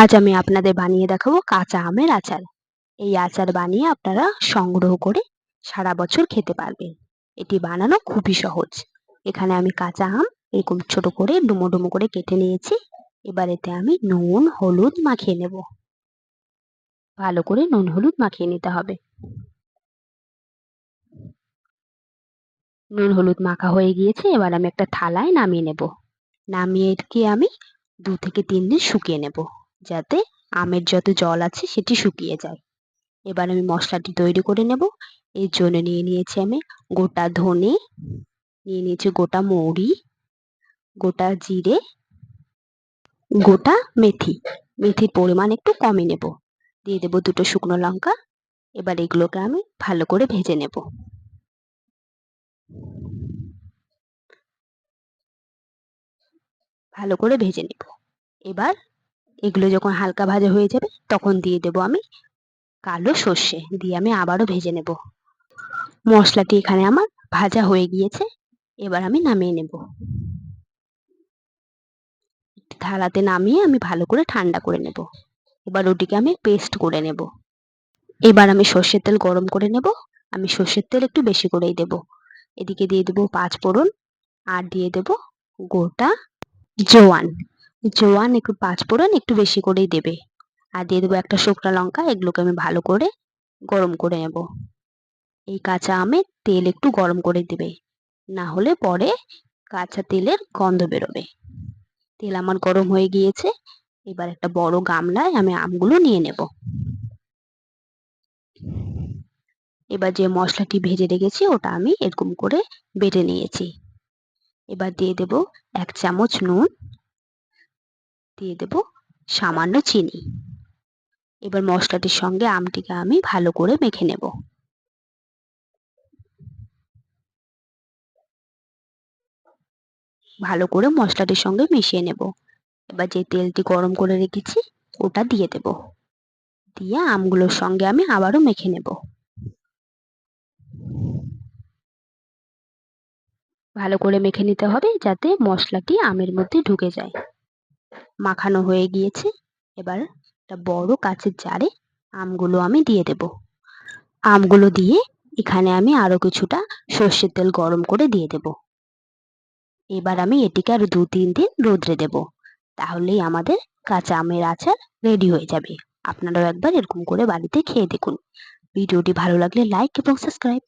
আজ আমি আপনাদের বানিয়ে দেখাবো কাঁচা আমের আচার। এই আচার বানিয়ে আপনারা সংগ্রহ করে সারা বছর খেতে পারবেন। এটি বানানো খুবই সহজ। এখানে আমি কাঁচা আম, এরকম ছোট করে ডুমো ডুমো করে কেটে নিয়েছি। এবার এতে আমি নুন, হলুদ মাখিয়ে নেব। ভালো করে নুন, হলুদ মাখিয়ে নিতে হবে। নুন, হলুদ মাখা হয়ে গিয়েছে, এবার আমি একটা থালায় নামিয়ে নেব। নামিয়ে কি আমি দু থেকে তিন দিন শুকিয়ে নেব। যাতে আমের যত জল আছে সেটি শুকিয়ে যায়। এবার আমি মশলাটি তৈরি করে নেব। এর জন্য নিয়ে নিয়েছি আমি গোটা ধনে, নিয়ে নিয়েছি গোটা মৌরি, গোটা জিরে, গোটা মেথি। মেথির পরিমাণ একটু কমে নেব। দিয়ে দেবো দুটো শুকনো লঙ্কা। এবার এগুলোকে আমি ভালো করে ভেজে নেব। ভালো করে ভেজে নেব। এবার এগুলো যখন হালকা ভাজা হয়ে যাবে, তখন দিয়ে দেবো আমি কালো সর্ষে, দিয়ে আমি আবারও ভেজে নেব। মশলাটি এখানে আমার ভাজা হয়ে গিয়েছে, এবার আমি নামিয়ে নেব। থালাতে নামিয়ে আমি ভালো করে ঠান্ডা করে নেব। এবার ওটিকে আমি পেস্ট করে নেব। এবার আমি সর্ষের তেল গরম করে নেব। আমি সর্ষের তেল একটু বেশি করেই দেব। এদিকে দিয়ে দেবো পাঁচ ফোড়ন, আর দিয়ে দেব গোটা জোয়ান। জোয়ান একটু পাঁচ ফোড়ন একটু বেশি করেই দেবে। আর দিয়ে দেবো একটা শুকনো লঙ্কা, এগুলোকে আমি ভালো করে গরম করে নেব। এই কাঁচা আমে তেল একটু গরম করে দেবে। না হলে পরে কাঁচা তেলের গন্ধ বেরোবে। তেল আমার গরম হয়ে গিয়েছে, এবার একটা বড় গামলায় আমি আমগুলো নিয়ে নেব। এবার যে মশলাটি ভেজে রেখেছি, ওটা আমি এরকম করে বেটে নিয়েছি। এবার দিয়ে দেব এক চামচ নুন দিয়ে দেব সামান্য চিনি। এবার মশলাটির সঙ্গে আমটিকে আমি ভালো করে মেখে নেব। ভালো করে মশলাটির সঙ্গে মিশিয়ে নেব। এবার যে তেলটি গরম করে রেখেছি, ওটা দিয়ে দেব। দিয়ে আমগুলোর সঙ্গে আমি আবারও মেখে নেব। ভালো করে মেখে নিতে হবে যাতে মশলাটি আমের মধ্যে ঢুকে যায়। মাখানো হয়ে গিয়েছে। এবার একটা বড় কাচের জারে আমগুলো আমি দিয়ে দেব। আমগুলো দিয়ে এখানে আমি আরও কিছুটা সর্ষের তেল গরম করে দিয়ে দেব। এবার আমি এটিকে আরও দু তিন দিন রোদ্রে দেব। তাহলেই আমাদের কাঁচা আমের আচার রেডি হয়ে যাবে। আপনারাও একবার এরকম করে বাড়িতে খেয়ে দেখুন। ভিডিওটি ভালো লাগলে লাইক এবং সাবস্ক্রাইব